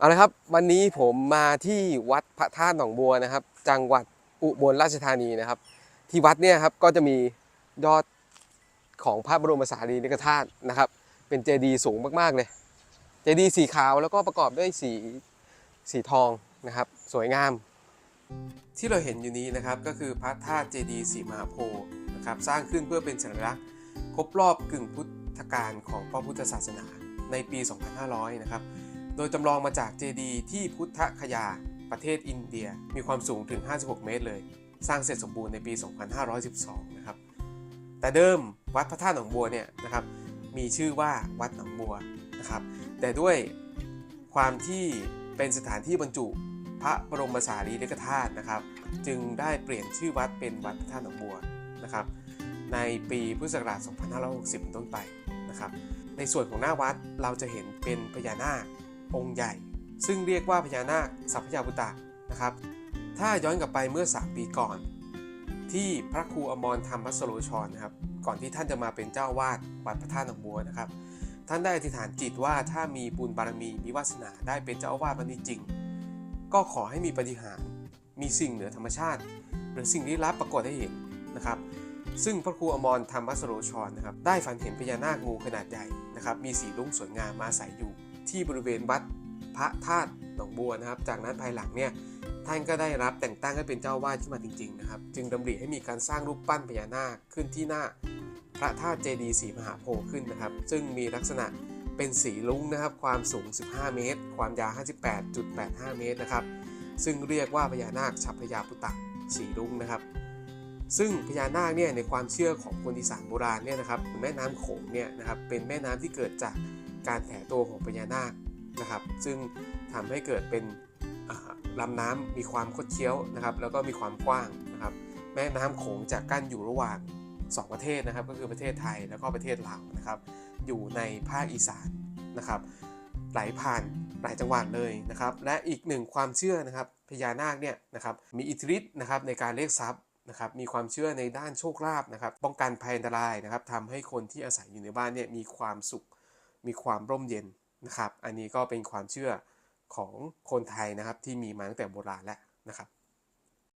เอาละครับวันนี้ผมมาที่วัดพระธาตุหนองบัวนะครับ จังหวัดอุบลราชธานีนะครับ ที่วัดเนี่ยครับก็จะมียอดของพระบรมสารีริกธาตุนะครับ เป็นเจดีย์สูงมากๆเลย เจดีย์สีขาวแล้วก็ประกอบด้วยสีสีทองนะครับ สวยงาม ที่เราเห็นอยู่นี้นะครับก็คือพระธาตุเจดีย์สีมหาโพธิ์นะครับสร้างขึ้นเพื่อเป็นสัญลักษณ์ครบรอบกึ่งพุทธกาลของพระพุทธศาสนาในปี 2500 นะครับ โดยจำลองมาจากเจดีย์ที่พุทธคยา ประเทศอินเดีย มีความสูงถึง 56 เมตรเลย สร้างเสร็จสมบูรณ์ในปี 2512 นะครับ แต่เดิมวัดพระธาตุหนองบัวเนี่ยนะครับ มีชื่อว่าวัดหนองบัวนะครับ แต่ด้วยความที่เป็นสถานที่บรรจุพระบรมสารีริกธาตุนะครับ จึงได้เปลี่ยนชื่อวัดเป็นวัดพระธาตุหนองบัวนะครับ ในปีพุทธศักราช 2560 เป็นต้นไปนะครับ ในส่วนของหน้าวัดเราจะเห็นเป็นพญานาค องค์ใหญ่ ซึ่งเรียกว่าพญานาคสัพพยาบุตะนะครับ ถ้าย้อนกลับไปเมื่อ 3 ปีก่อน ที่พระครูอมรธรรมพัสโลชรนะครับ ก่อนที่ท่านจะมาเป็นเจ้าวาดวัดพระธาตุหนองบัวนะครับ ท่านได้อธิษฐานจิตว่าถ้ามีบุญบารมีมีวาสนาได้เป็นเจ้าวาสวันนี้จริง ก็ขอให้มีปฏิหารมีสิ่งเหนือธรรมชาติ หรือสิ่งลี้ลับปรากฏให้เห็นนะครับซึ่งพระครูอมรธรรมวัสโรชรนะครับได้ฝันเห็นพญานาคงูขนาดใหญ่นะครับมีสีลุ้งสวยงามมาอาศัยอยู่ ที่บริเวณวัดพระธาตุหนองบัวนะครับ จากนั้นภายหลังเนี่ยท่านก็ได้รับแต่งตั้งให้เป็นเจ้าวาดขึ้นมาจริงๆนะครับ จึงดำริให้มีการสร้างรูปปั้นพญานาคขึ้นที่หน้าพระธาตุเจดีย์สีมหาโพธิ์ขึ้นนะครับ ซึ่งมีลักษณะเป็นสีลุ้งนะครับ ความสูง 15 เมตร ความยาว 58.85 เมตรนะครับ ซึ่งเรียกว่าพญานาคฉัพพยาปุตตะสีลุ้งนะครับ ซึ่งพญานาคเนี่ยในความเชื่อของคนอีสานโบราณเนี่ยนะครับแม่น้ำโขงเนี่ยนะครับเป็นแม่น้ำที่เกิดจาก การแผ่ตัวของพญานาคนะครับ ซึ่งทำให้เกิดเป็นอ่าลำน้ำมีความคดเคี้ยวนะครับ แล้วก็มีความกว้างนะครับ แม่น้ำโขงจะกั้นอยู่ระหว่าง 2 ประเทศนะครับ ก็คือประเทศไทยแล้วก็ประเทศลาวนะครับ อยู่ในภาคอีสานนะครับไหลผ่านหลายจังหวัดเลยนะครับ และอีกหนึ่งความเชื่อนะครับพญานาคเนี่ยนะครับมีอิทธิฤทธิ์นะครับในการเรียกทรัพย์นะครับมีความเชื่อในด้านโชคลาภนะครับป้องกันภัยอันตรายนะครับทำให้คนที่อาศัยอยู่ในบ้านเนี่ยมีความสุข มีความร่มเย็นนะครับ อันนี้ก็เป็นความเชื่อของคนไทยนะครับที่มีมาตั้งแต่โบราณแล้วนะครับ